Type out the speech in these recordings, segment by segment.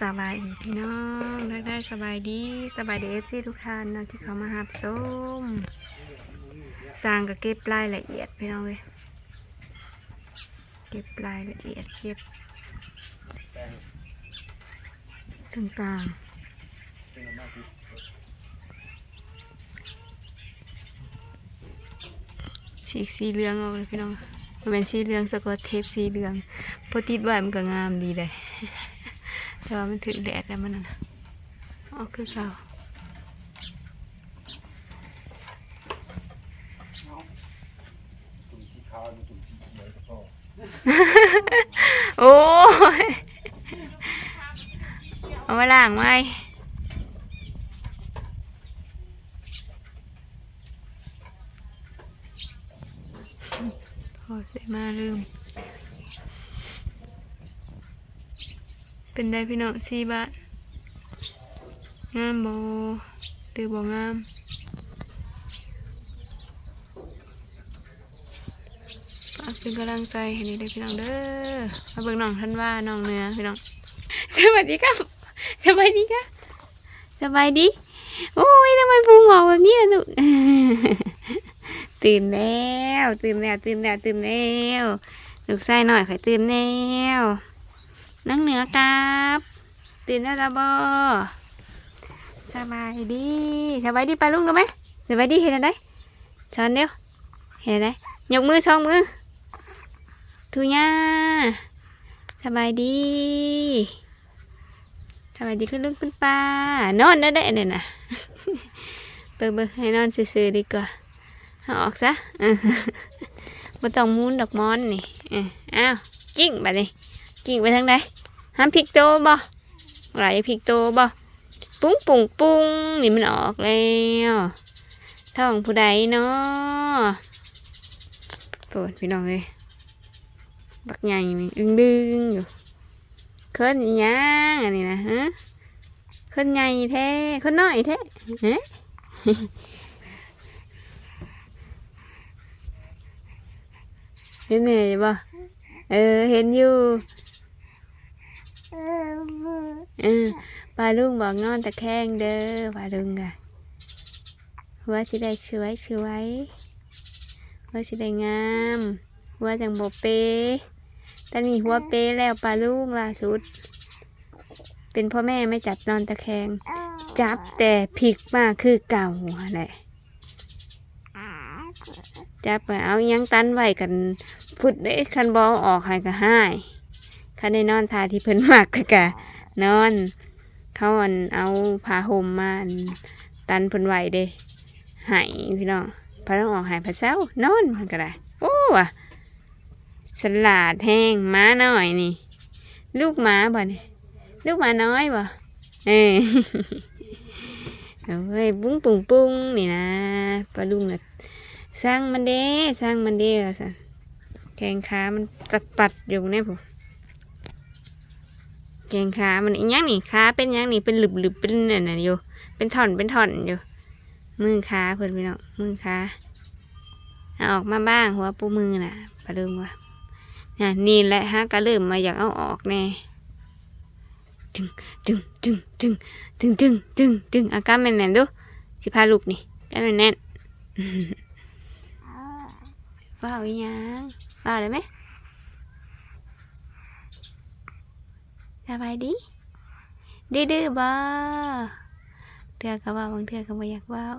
สบายดีพี่น้องได้ได้สบายดีสบายดีเอฟซีทุกท่านนะที่เขามาหับส้มสร้างก็เก็บรายละเอียดพี่น้องเลยเก็บรายละเอียดเก็บต่างๆสีกสีเหลืองเอาเลยพี่น้องมันเป็นสีเหลืองสกอตเทปสีเหลืองพอติดไว้มันก็งามดีเลย แต่ว่ามันถึงแดดแล้วมันน่ะเอ๋อคือเก่าตุ่มสีขาวมีตุ่มสีเหลืองก็พอโอ้ยเอามาล้างไหมพอเสร็จมาลืม เป็นได้พี่น้องสี่บาทงามบหรือบ่งามฝากเป็นกำลังใจให้นี่เด้พี่น้องเด้อมาเบิ่งน้องท่านว่าน้องเนื้อพี่น้องสวัสดีครับสบายดีครับสบายดีโอ้ยทำไมพุงออกแบบนี้ล่ะลูกตื่นแล้ว ตื่นแล้วตื่นแล้วตื่นแล้วลูกไส้หน่อยข่อยตื่นแล้ว นั่งเหนือครับตื่นแล้วบอสบายดีสบายดีปลาลุงรู้ไหมสบายดีเห็นอะไรช้อนเดียวเห็นอะไรยกมือสองมือทุย่าสบายดีสบายดีขึ้นลุงขึ้นป้านอนได้ได้เนี่ยนะเบิ่งเบิ่งให้นอนซื่อๆดีกว่าเอาออกซะเออบ่ต้องมูนดอกมอนนี่อออ้าวกิ้งไปเลย กิ้งไปทางใดห้ามพลิกโตบ่ไหลพลิกโตบ่ปุ้งปุ้งปุ้งนี่มันออกแล้วท้องผู้ใดเนาะปรดพี่น้องเลยบักใหญ่นี่อึ้งดึงอยู่เคลื่อนอีหยังอันนี้นะฮะเคลื่อนใหญ่แท้เคลื่อนน้อยแท้ฮะเห็นไหมบ่เออเห็นอยู่ เออปลาลุงบอกนอนตะแคงเด้อปลาลุงอะหัวสิได้สวยสวยหัวสิได้งามหัวจังโบเปตอนนี้หัวเปแล้วปลาลูกล่าสุด เป็นพ่อแม่ไม่จับนอนตะแคง จับแต่พลิกมากคือเก่าแหละจับไปเอายังตันไว้กันฟุดได้คันบอลออกให้ก็ให้คันได้นอนทาที่เพิ่นมากก็กะ นอน เขาอันเอาผ้าห่มมาตันเพิ่นไว้เด้หายพี่น้องพาต้องออกหายพาเซ้านอนมันก็ได้โอ้ว่ะสลัดแห้งม้าน้อยนี่ ลูกม้าบ่เนี่ยลูกม้าน้อยบ่เออเฮ้ยปุ้งปุ้งปุ้งนี่นะปลาลุงน่ะสร้างมันเด้สร้างมันเด้ละสันแกงขามันปัดปัดอยู่เนี่ยผม แกงขามันยังนี่ขาเป็นยังนี่เป็นหลึบๆเป็นเนี่นน่ะอยู่ เป็นถ่อนเป็นถ่อนอยู่ มือขาเพื่อนพี่น้องมือขาเอาออกมาบ้างหัวปูมือน่ะปลาลืมว่านี่แหละฮะก็เริ่มมาอยากเอาออกแน่ึงตึงตึงตึงตึงตึงตึงตึงอาการแน่นๆดูสิพาลูกนี่ได้แน่นว้าวยังว้าวเลยไหม สบายดีดื้อๆบ่เถื่อก็ว่าบางเถื่อก็บ่อยากว้าว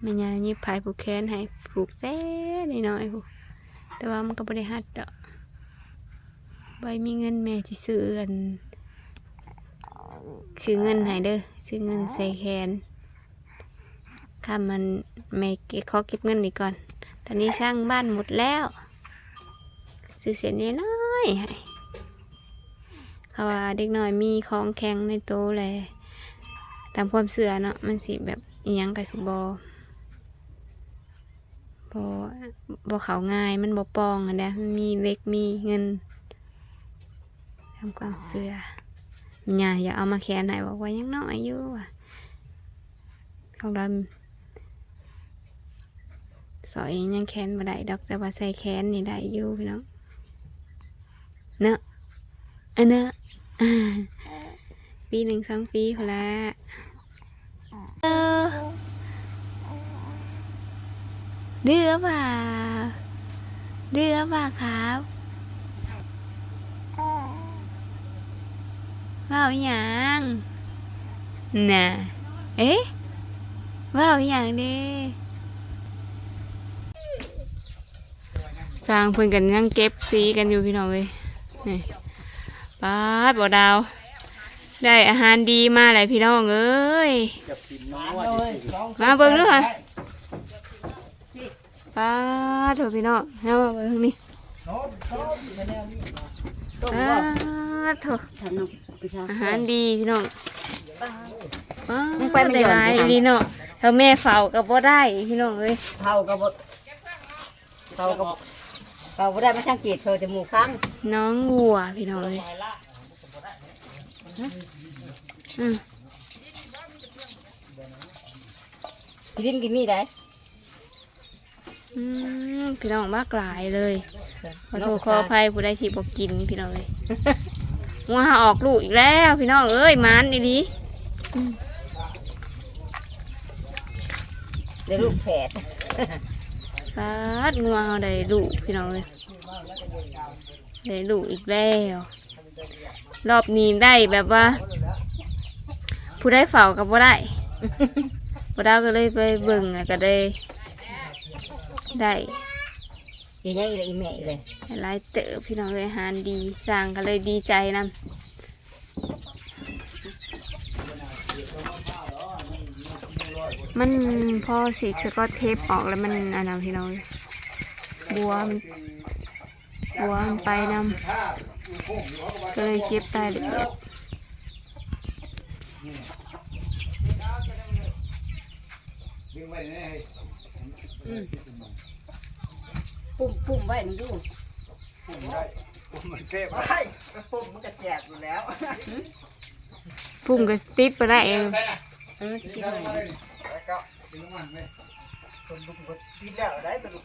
แม่ยายิบผายผูกแขนให้ผูกแซ่นิดหน่อยผูกแต่ว่ามันก็บ่ได้หัดดอกใบมีเงินแม่ที่ซื้ออันซื้อเงินให้เด้อซื้อเงินใส่แขนข้ามันแม่เก็บขอเก็บเงินดีก่อน ตอนนี้สร้างบ้านหมดแล้ว ซื้อเสียน้อยให้เขาว่าเด็กน้อยมีของแข็งในโตแลตามความเสื่อเนาะมันสิแบบอิหยังกับสิบอบ่บ่เขาง่ายมันบ่ปองอันเด้มันมีเล็กมีเงินทำความเสื่ออย่าอย่าเอามาแขนให้บอกว่ายังน้อยอยู่ว่ะของเราสอยยังแขนบ่ได้ดอกแต่ว่าใส่แขนนี่ได้อยู่พี่น้อง เนอะอันเนอะอ่าปีหนึ่งสองปีพอละเออดื้อเปล่าดื้อเปล่าครับว่าวอหย่างน่ะเอ๊ะว่าวอหย่างเดิสร้างเพิ่นกันยังเก็บสีกันอยู่พี่น้องเลย นี่ป้าดบ่ดาว ได้อาหารดีมาหลายพี่น้องเอ้ยจะกินน้องว่าจะสิมาเบิ่งดูค่ะป้าดเถอะพี่น้องเอามาเบิ่งทางนี้ป้าดเถอะฉันเอาไปซะอาหารดีพี่น้องป้ามึงดไปมันได้หย่อนหลายไปหาดีเนาะถ้าแม่เฝ้าก็บ่ได้พี่น้องเอ้ยเท่ากับบ่เท่ากับ เท่าบ่ได้มาสังเกตเธอจมูกข้างน้องวัวพี่น้องเอ้ยอืมกินดินกินมีได้อืมพี่น้องมากหลายเลยขอโทษขออภัยผู้ใดที่บอกกินพี่น้องเอ้ยงัวหาออกลูกอีกแล้ว พี่น้องเอ้ยมันดีเดี๋ยวลูกแผด ๆปัดงัวเอาได้ลูกพี่น้องเลยได้ลูกอีกแล้ว รอบนี้ได้แบบว่า ผู้ได้เฝ้ากับผู้ได้ผู้ได้ก็เลยไปเบิ่งแล้วก็ได้ได้อยังไงเลยอีแม่อีเลยหลายเต๋อพี่น้องเลยอาหารดีสร้างก็เลยดีใจนำ มันพอสีสกอตเทปออกแล้วมันอันนั้นพี่น้องเลยบวมบวมไปนำก็เลยเจ็บตายละเอียดเลี้ยงไว้แน่ให้ปุ่มปุ่มไว้มันดูผมได้ผมมันแก้ไว้ใช่กระปุกมันก็แจกอยู่แล้วพุ่งก็ติดไปได้เองเออสิกินได้หน่อยได้นี่แล้ว ก็เป็นน้ำมันไหมคนลุงก็ตีแล้วได้ตลุก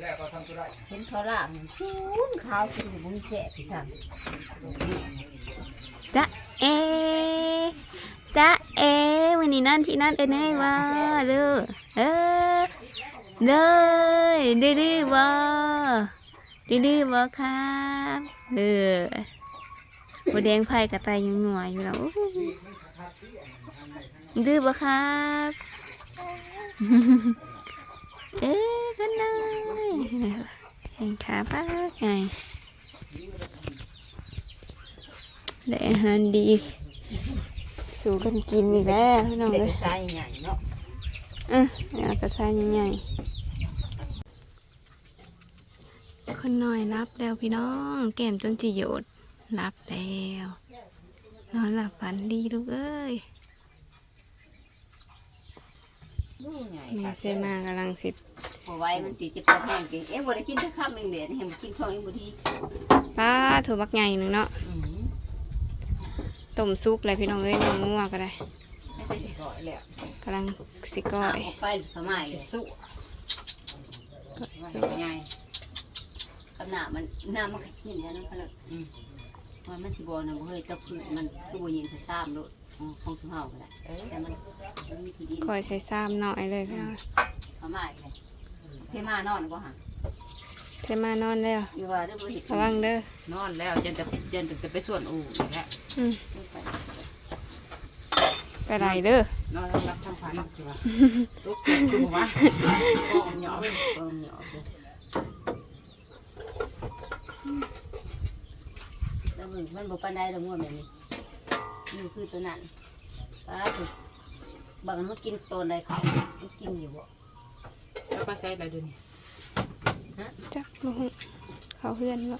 แล้วก็ทำตัวได้เห็นเขาล่ามันคูนขาวกินอยู่บนแก่พี่สั่งจ๊ะเอจ๊ะเอวันนี้นั่นพี่นั่นเอ็นให้ว่าเด้อเออเด้อดื้อดื้อบ่ดื้อดื้อบ่ครับเออบัวแดงไผ่กระต่ายยู่หน่วยอยู่แล้ว ดื้อบ่ครับเอ๊ะกันหน่อยแข่งขาป้าไงได้อาหารดี สู่กันกินอีกแล้วพี่น้องเด็กเลยชายใหญ่เนาะเออเอากระซายใหญ่ๆคนน้อยรับแล้วพี่น้อง แก้มจนจิโยดรับแล้ว นอนหลับฝันดีลูกเอ้ย ดูใหญ่ แม่ค่ะเซมากำลังสิบ่ไหว้มันติดจะตัวแห้งกินเอ๊ะบ่ได้กินแต่ข้าวเองเด็ดเห็นกินของเองบ่ดีป้าถั่วบักใหญ่หนึ่งเนาะอืมต้มซุปเลยพี่น้องเอ้ยน้ำงัวก็ได้ไม่ได้สิก่อยแล้วกำลังสิก้ออายออกไปพม่าเลยสู้ก้อยซุปใหญ่ขนาดมันหน้ามันก็เห็นแล้วนะพะเลยอืม ว่ามันสิบ่นะบ่เฮ้ยเจ้าพืชมันคือบ่ยินใส่ตามโลดของของสุเฮาก็ได้แต่มันมันมีที่ดินก้อยใส่ซ้ำหน่อยเลยพี่น้องพม่าอีกเลยเสมานอนบ่ฮะเซมานอนแล้วอยู่ว่าเด้อบ่เฮ็ดระวังเด้อนอนแล้วจนจะจนจะไปส่วนอู่อย่างเงี้ยอืมไปไหนเด้อนอนแล้วรับทำพันสิวะลุกคือว่าก็หยอเปิมเหนียวเอแล้วมันมันบ่ปานใดดอกงัวแบบนี้นี่คือตัวนั้นป้าถูกบางอันมันกินตัวใดเขามันกินอยู่บ่แล้วก็ใส่อะไรดูนี่จักบ่ฮู้เขาเพื่อนบ่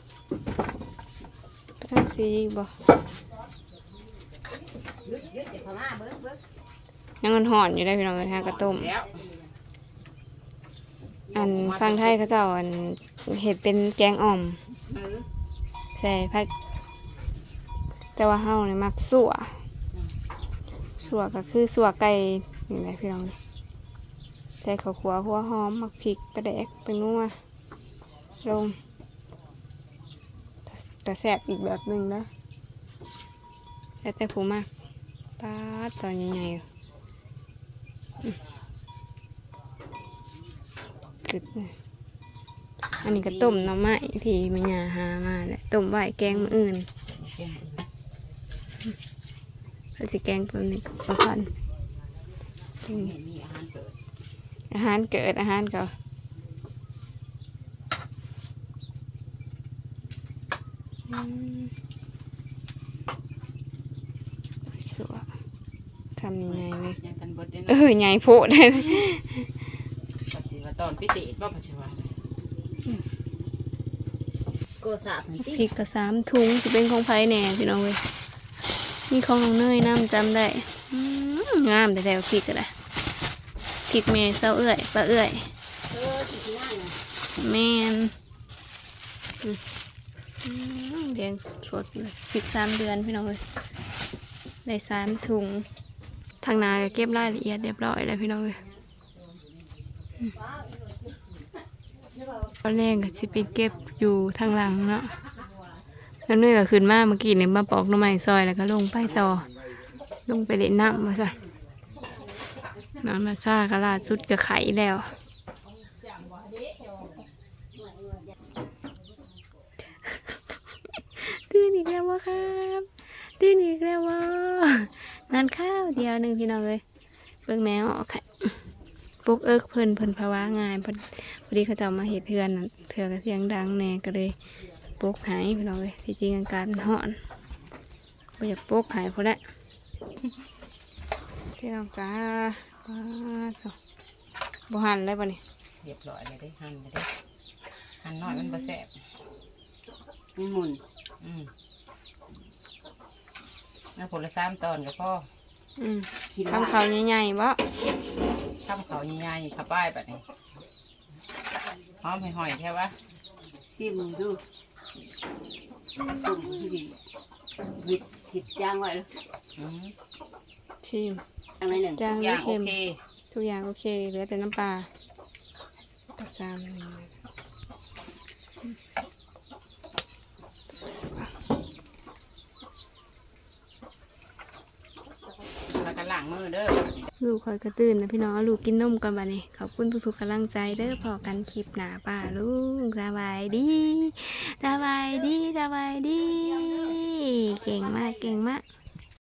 ไปทางสีบ่ยึดยึดจากพม่าเบิ้งเบิ้งยังมันหอนอยู่ได้พี่น้องเลยฮะกระต้ม แล้วอันฟังไทยเขาเจ้าอันเห็ดเป็นแกงอ่อม เออ ใส่ผัก แต่ว่าเฮาเนี่ยมักสัวสัวก็คือสัวไก่นี่แหละพี่น้องใส่ข้าวขัวหัวหอมมักพริกปลาแดกเป็นนัวลงแต่แสบอีกแบบหนึ่งนะแล้วแต่ผู้มากปลาดตอนใหญ่ๆอืมกึดเลยอันนี้ก็ต้มหน้ำไม้ที่แม่ยาหามาแหละต้มไว้แกงมื้ออื่นเก่งเขาสิแกงตัวนี้ก็พันมีมีอาหารเกิดอาหารเกิดอาหารเก่าอืมสวยทำยังไงเลยยังกันบดได้เอนะอใหญ่โพดเลยปัจจุบันตอนพิเศษว่าปัจจุบันโกสาบนี่ติพริกกระสามถุงจะเป็นของไผ่แหน่พี่น้องเว้ย นี่ของน้องเนยน้ำจำได้งามแต่แล้วพริกก็ได้พริกแม่เศร้าเอื้อยปลาเอื้อยเออสิที่นั่นน่ะแมนอืมอืมแดงสดเลยสิบสามเดือนพี่น้องเลยได้สามถุงทางนาก็เก็บรายละเอียดเรียบร้อยแล้วพี่น้องเลยตอนแรกก็สิไปเก็บอยู่ทางหลังเนาะ แล้วเนื่อยก็ขึ้นมาเมื่อกี้เนี่ยมาปอกหน้ำไม้ซอยแล้วก็ลงไปต่อ ลงไปเล่นน้ำมาซะน้ำมาซากระลาดสุดกับไข่แล้วตื่นอีกแล้ววะครับตื่นอีกแล้ววะนั่นข้าวเดียวหนึ่งพี่น้องเลยเบิ่งแมวออกค่ะปลุกเอิกเพิ่นเพิ่นภาวะงานพอดีเขาจะมาเห็ดเทือนเทือก็เสียงดังแน่ก็เลย ปลุกหายพี่น้องเลยที่จริงอาการมันห่อนไม่อยากปลุกหายพอละพี่น้องจ้าว้าวเถอะบ่หันเลยปะนี่เรียบร้อยเลยได้หั่นเลยได้หั่นน้อยมันบ่แซ่บมันหมุนอืมน้ำผลละสามตอนก็พออืมคิดว่าทำเขาวใหญ่ๆบ่ทำเขาวใหญ่ๆขับป้ายแบบนี้หอมให้หอยแค่ว่า ซิมดู ตุ่มที่ดีวิดผิดย่างไว้แล้วอืมชิมอันไหนหนึ่งจางทุกอไม่ย่างโอเค็ม เคทุกอย่างโอเคเหลือแต่น้ำปลาตะซามนี่ แล้วก็ล้างมือเด้อ ลูกคอยกระตื่นนะพี่น้องลูกกินนมกันบ้านี่ขอบคุณทุกๆกำลังใจเด้อพอกันคลิปหนาป่าลูกสบายดีสบายดีสบายดี เก่งมากเก่งมาก